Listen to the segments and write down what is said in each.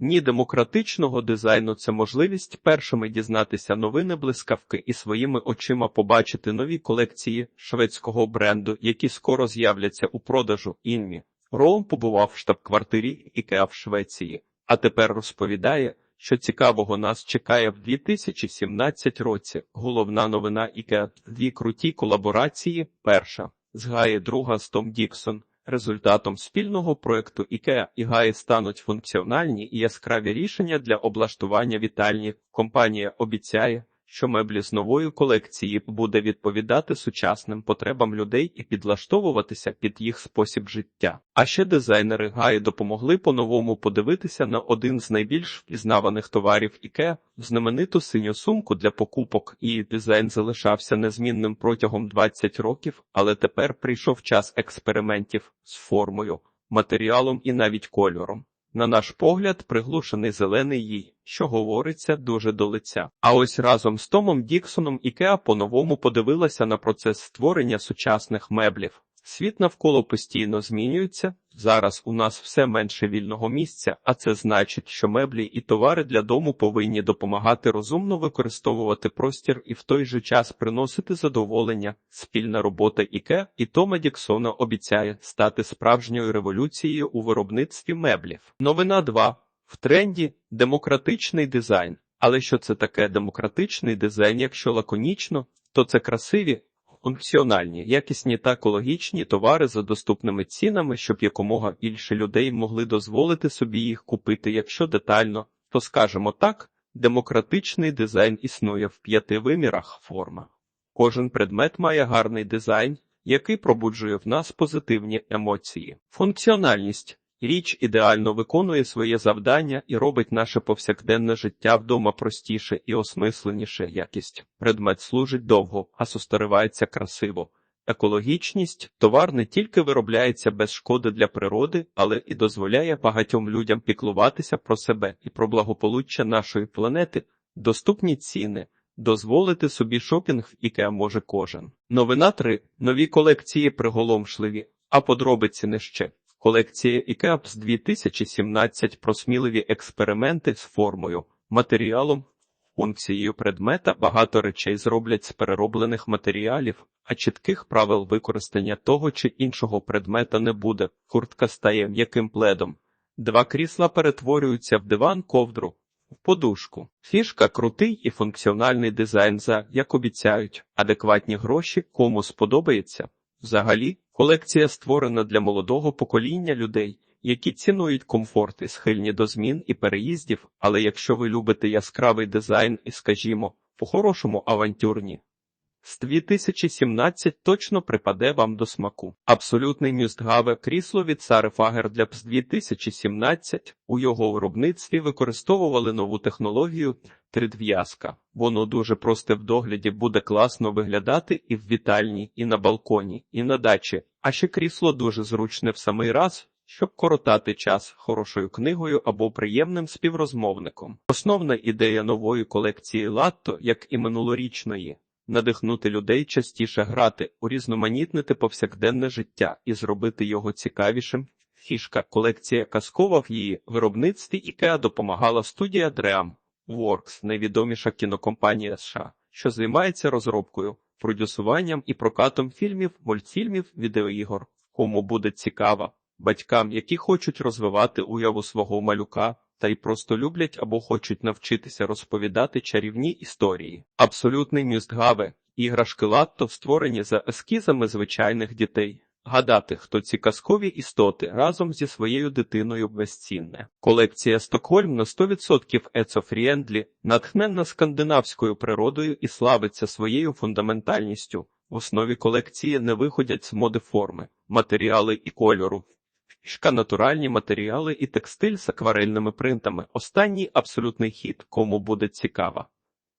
Дні демократичного дизайну це можливість першими дізнатися новини блискавки і своїми очима побачити нові колекції шведського бренду, які скоро з'являться у продажу. Інмі Роум побував в штаб-квартирі IKEA в Швеції, а тепер розповідає, що цікавого нас чекає в 2017 році. Головна новина IKEA – дві круті колаборації. Перша з Гаї, друга з Том Діксон. Результатом спільного проекту IKEA і Гаї стануть функціональні і яскраві рішення для облаштування вітальні. Компанія обіцяє, що меблі з нової колекції буде відповідати сучасним потребам людей і підлаштовуватися під їх спосіб життя. А ще дизайнери Гаї допомогли по-новому подивитися на один з найбільш впізнаваних товарів IKEA – знамениту синю сумку для покупок. Її дизайн залишався незмінним протягом 20 років, але тепер прийшов час експериментів з формою, матеріалом і навіть кольором. На наш погляд, приглушений зелений їй, що говориться дуже до лиця. А ось разом з Томом Діксоном Ікеа по-новому подивилася на процес створення сучасних меблів. Світ навколо постійно змінюється. Зараз у нас все менше вільного місця, а це значить, що меблі і товари для дому повинні допомагати розумно використовувати простір і в той же час приносити задоволення. Спільна робота Іке і Тома Діксона обіцяє стати справжньою революцією у виробництві меблів. Новина 2. в тренді демократичний дизайн. Але що це таке демократичний дизайн? Якщо лаконічно, то це красиві функціональні, якісні та екологічні товари за доступними цінами, щоб якомога більше людей могли дозволити собі їх купити. Якщо детально, то скажемо так, демократичний дизайн існує в п'яти вимірах форма. Кожен предмет має гарний дизайн, який пробуджує в нас позитивні емоції. Функціональність Річ ідеально виконує своє завдання і робить наше повсякденне життя вдома простіше і осмисленіше якість. Предмет служить довго, а состаривається красиво. Екологічність товар не тільки виробляється без шкоди для природи, але і дозволяє багатьом людям піклуватися про себе і про благополуччя нашої планети, доступні ціни. Дозволити собі шопінг, яке може кожен. Новина 3. Нові колекції приголомшливі, а подробиці не ще. Колекція IKEA з 2017 про сміливі експерименти з формою, матеріалом, функцією предмета багато речей зроблять з перероблених матеріалів, а чітких правил використання того чи іншого предмета не буде. Куртка стає м'яким пледом. Два крісла перетворюються в диван ковдру, в подушку. Фішка крутий і функціональний дизайн за, як обіцяють, адекватні гроші, кому сподобається. Взагалі, колекція створена для молодого покоління людей, які цінують комфорт і схильні до змін і переїздів, але якщо ви любите яскравий дизайн і, скажімо, по-хорошому авантюрні, з 2017 точно припаде вам до смаку. Абсолютний мюстгаве крісло від Сари Фагер для ПС 2017 у його виробництві використовували нову технологію тридв'язка. Воно дуже просте в догляді буде класно виглядати і в вітальні, і на балконі, і на дачі. А ще крісло дуже зручне в самий раз. Щоб коротати час хорошою книгою або приємним співрозмовником. Основна ідея нової колекції латто, як і минулорічної, надихнути людей частіше грати, урізноманітнити повсякденне життя і зробити його цікавішим. Фішка колекція казкова в її виробництві IKEA допомагала студія Dream Works, найвідоміша кінокомпанія США, що займається розробкою, продюсуванням і прокатом фільмів, мультфільмів, відеоігор. Кому буде цікаво, батькам, які хочуть розвивати уяву свого малюка та й просто люблять або хочуть навчитися розповідати чарівні історії. Абсолютний мюстгаве, іграшки латто створені за ескізами звичайних дітей. Гадати, хто ці казкові істоти разом зі своєю дитиною безцінне. Колекція Стокгольм на 100% ецофріендлі, натхненна скандинавською природою і славиться своєю фундаментальністю. В основі колекції не виходять з моди форми, матеріали і кольору. Фішка натуральні матеріали і текстиль з акварельними принтами. Останній абсолютний хід, кому буде цікаво.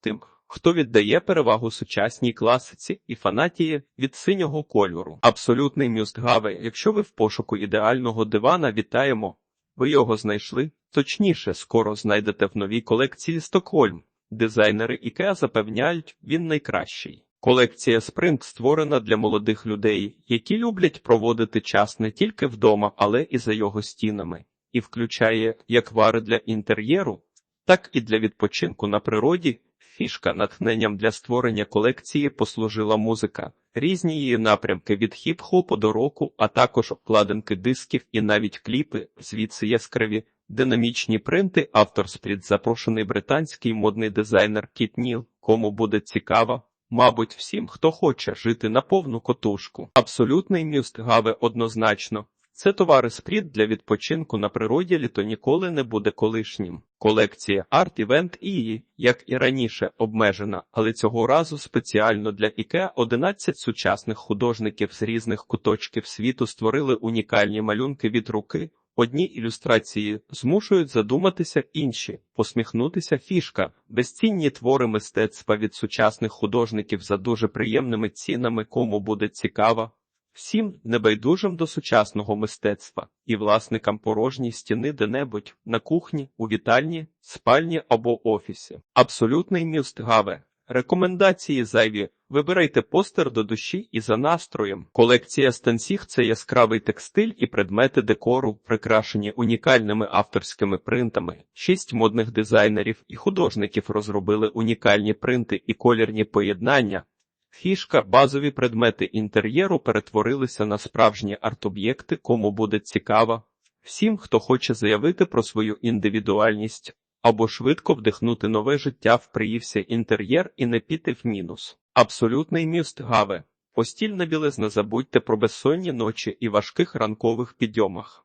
Тим, хто віддає перевагу сучасній класиці і фанатії від синього кольору. Абсолютний мюстгаве. Якщо ви в пошуку ідеального дивана, вітаємо. Ви його знайшли. Точніше, скоро знайдете в новій колекції Стокгольм. Дизайнери IKEA запевняють, він найкращий. Колекція Спринт створена для молодих людей, які люблять проводити час не тільки вдома, але і за його стінами. і включає як вари для інтер'єру, так і для відпочинку на природі. Фішка натхненням для створення колекції послужила музика. Різні її напрямки від хіп-хопу до року, а також обкладинки дисків і навіть кліпи, звідси яскраві динамічні принти. Автор спрід запрошений британський модний дизайнер Кіт Ніл. Кому буде цікаво, мабуть, всім, хто хоче жити на повну котушку. Абсолютний мюст Гаве однозначно. Це товари спріт для відпочинку на природі літо ніколи не буде колишнім. Колекція Art Event і, як і раніше, обмежена, але цього разу спеціально для IKEA 11 сучасних художників з різних куточків світу створили унікальні малюнки від руки. Одні ілюстрації змушують задуматися інші, посміхнутися фішка, безцінні твори мистецтва від сучасних художників за дуже приємними цінами, кому буде цікаво. Всім небайдужим до сучасного мистецтва і власникам порожньої стіни де-небудь на кухні, у вітальні, спальні або офісі. Абсолютний мюст гаве. Рекомендації зайві. Вибирайте постер до душі і за настроєм. Колекція станціх це яскравий текстиль і предмети декору, прикрашені унікальними авторськими принтами. Шість модних дизайнерів і художників розробили унікальні принти і колірні поєднання. Фішка, базові предмети інтер'єру перетворилися на справжні арт-об'єкти, кому буде цікаво. Всім, хто хоче заявити про свою індивідуальність або швидко вдихнути нове життя, вприївся інтер'єр і не піти в мінус. Абсолютний міст гаве. Постільна білизна забудьте про безсонні ночі і важких ранкових підйомах.